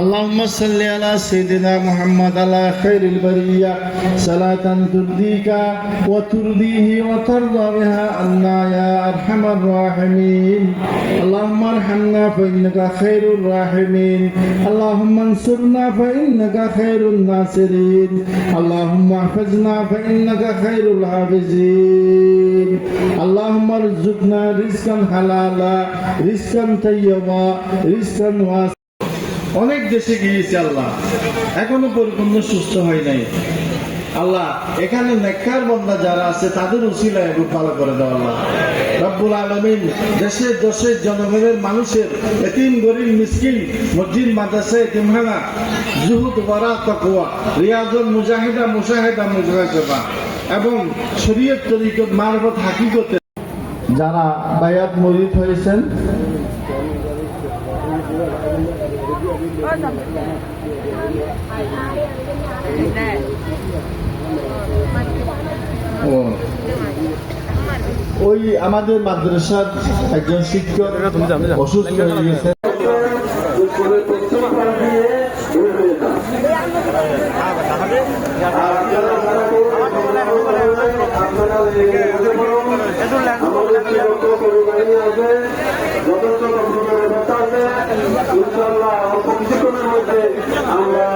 اللهم صل على سيدنا محمد على خير البرية صلاة ترضيك وترضيه وترضى بها عنا يا أرحم الراحمين اللهم ارحمنا فإنك خير الراحمين اللهم انصرنا فإنك خير الناصرين اللهم احفظنا فإنك خير الحافظين اللهم ارزقنا رزقا حلالا رزقا طيبا رزقا واسعا অনেক দেশে গিয়েছে আল্লাহ। এখনও পরিপূর্ণ সুস্থ হয় নাই। আল্লাহ, এখানে নেককার বন্দা যারা আছে, তাদের উসিলায় একটু ভালো করে দেওয়া আল্লাহ। রব্বুল আলমিন দেশের দশের জনগণের মানুষের, এতিম, গরিব, মিসকিন, মসজিদ, মাদ্রাসা, এতিমখানা, জুহুদ বরা তকুয়া রিয়াজুল, মুজাহিদা মুজাহিদা মুজাহিদা এবং শরীয়ত তরিকত, মারফত হাকিকতে যারা বায়াত মরিদ হয়েছেন ওই আমাদের মাদ্রাসার একজন শিক্ষক অসুস্থ হয়ে গেছে। ইনশাল্লাহ আমরা